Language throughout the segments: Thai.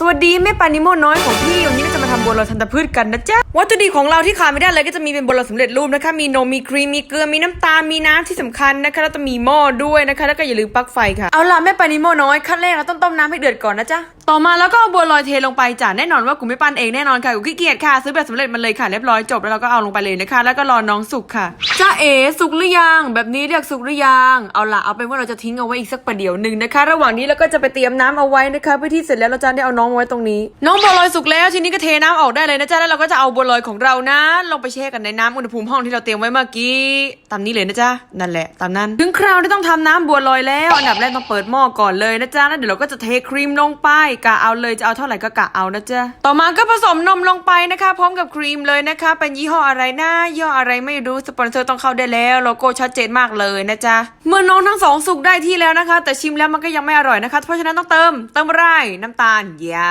สวัสดีแม่ปานิโมน้อยของพี่วันนี้เราจะมาทำบัวลอยทันตพืชกันนะจ๊ะวัตถุดิบของเราที่ขาดไม่ได้เลยก็จะมีเป็นบัวลอยสำเร็จรูปนะคะ มีนมมีครีมมีเกลือมีน้ำตาลมีน้ำที่สำคัญนะคะแล้วจะมีหม้อด้วยนะคะ แล้วก็อย่าลืมปลั๊กไฟค่ะเอาล่ะแม่ปานิโมน้อยขั้นแรกเราต้องต้มน้ำให้เดือดก่อนนะจ๊ะ ต่อมาแล้วก็เอาบัวลอยเทลงไปจ้ะแน่นอนว่ากูไม่ปั้นเองแน่นอนค่ะกูขี้เกียจค่ะ ซื้อแบบสำเร็จมาเลยค่ะเรียบร้อยจบแล้วเราก็เอาลงไปเลยนะคะ แล้วก็รอน้องสุกค่ะจ้าเอ๋สุกหรือยังแบบนี้เรียกสุกหรือยังเอาละเอาเป็นว่าเราจะทิ้งเอาไว้อีกสักประเดี๋ยวหนึ่งนะคะ ระหว่างนี้เราก็จะไปเตรียมน้ำเอาไว้นะคะเพื่อที่เสร็จแล้วเราจะได้เอาน้องไว้ตรงนี้ น้องบัวลอยสุกแล้วทีนี้ก็เทน้ำออกได้เลยนะจ๊ะแล้วเราก็จะเอาบัวลอยของเรานะลงไปแช่กันในน้ำอุณหภูมิห้องที่เราเตรียมไว้เมื่อกี้ตามนี้เลยนะจ๊ะนั่นแหละตามนั้นถึงคราวที่ต้องทำน้ำบัวลอยแล้วอันดับแรกต้องเปิดหม้อก่อนเลยนะจ๊ะแล้วเดี๋ยวเราก็จะเทครีมลงไปกะเอาเลยจะเอาเท่าไหร่ก็กะเอานะจ๊ะต่อมาก็ผสมนมลงไปนะคะ พร้อมกับครีมเลยนะคะ เป็นยี่ห้ออะไรนะยี่ห้ออะไรไม่รู้สปอนเซอร์ต้องเข้าได้แล้วโลโก้ชัดเจนมากเลยนะจ๊ะเมื่อน้องทั้งสองสุกได้ที่แล้วนะคะ แต่ชิมแล้วมันก็ยังไม่อร่อยนะคะ เพราะฉะนั้นต้องเติมเติมอะไรน้ำตาลยา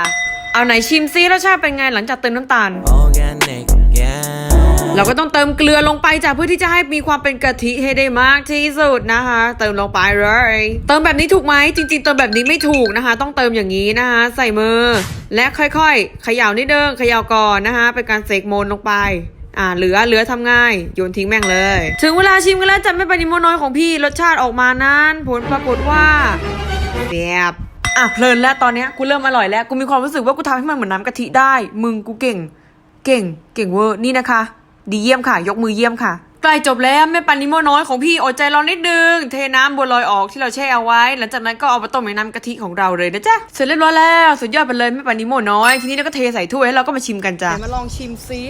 เอาไหนชิมซิรสชาติเป็นไงหลังจากเติมน้ำตาล organic, yeah. เราก็ต้องเติมเกลือลงไปจ้ะเพื่อที่จะให้มีความเป็นกะทิให้ได้มากที่สุดนะคะ เติมลงไปเลย เติมแบบนี้ถูกไหมจริง ๆ เติมแบบนี้ไม่ถูกนะคะ ต้องเติมอย่างนี้นะคะ ใส่มือ และค่อยๆ เขย่านิดนึงเขย่าก่อนนะคะเป็นการเสกโมนลงไปอ่าเหลือเหลือทำง่าย โยนทิ้งแม่งเลย ถึงเวลาชิมกันแล้วจ้ะไม่ปานิโมน้อยของพี่รสชาติออกมานั้นผลปรากฏว่าแบบอะเพลินแล้วตอนนี้กูเริ่มอร่อยแล้วกูมีความรู้สึกว่ากูทำให้มันเหมือนน้ำกะทิได้ มึงกูเก่ง เก่ง เก่งเวอร์นี่นะคะ ดีเยี่ยมค่ะ ยกมือเยี่ยมค่ะใกล้จบแล้วแม่ปันนิโมน้อยของพี่อดใจรอนิดนึง เทน้ำบัวลอยออกที่เราแช่เอาไว้ หลังจากนั้นก็เอามาต้มในน้ำกะทิของเราเลยนะจ๊ะเสร็จเรียบร้อยแล้วสุดยอดไปเลยแม่ปันนิโมน้อยทีนี้เราก็เทใส่ถ้วยแล้วเราก็มาชิมกันจ้ะมาลองชิมซิ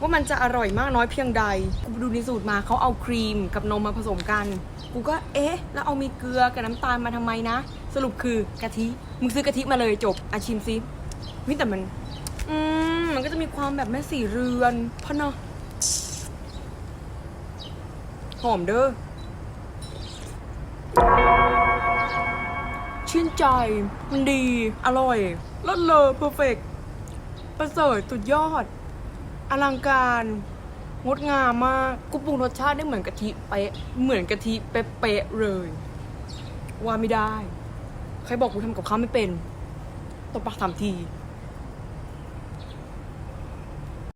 ว่ามันจะอร่อยมากน้อยเพียงใด กูไปดูในสูตรมาเขาเอาครีมกับนมมาผสมกัน กูก็เอ๊ะ แล้วเอามีเกลือกับน้ำตาลมาทำไมนะ สรุปคือกะทิ มึงซื้อกะทิมาเลยจบอาชิมซิวิแต่มัน อืม มันก็จะมีความแบบแม่สีเรือนพะเนาะ หอมเด้อ ชื่นใจ มันดี อร่อยเลิศเลอเพอร์เฟกประเสริฐสุดยอด อลังการ งดงามมาก กูปรุงรสชาติได้เหมือนกะทิเป๊ะ เหมือนกะทิเป๊ะๆเลย ว่าไม่ได้ ใครบอกกูทำกับข้าวไม่เป็นตบปากสามที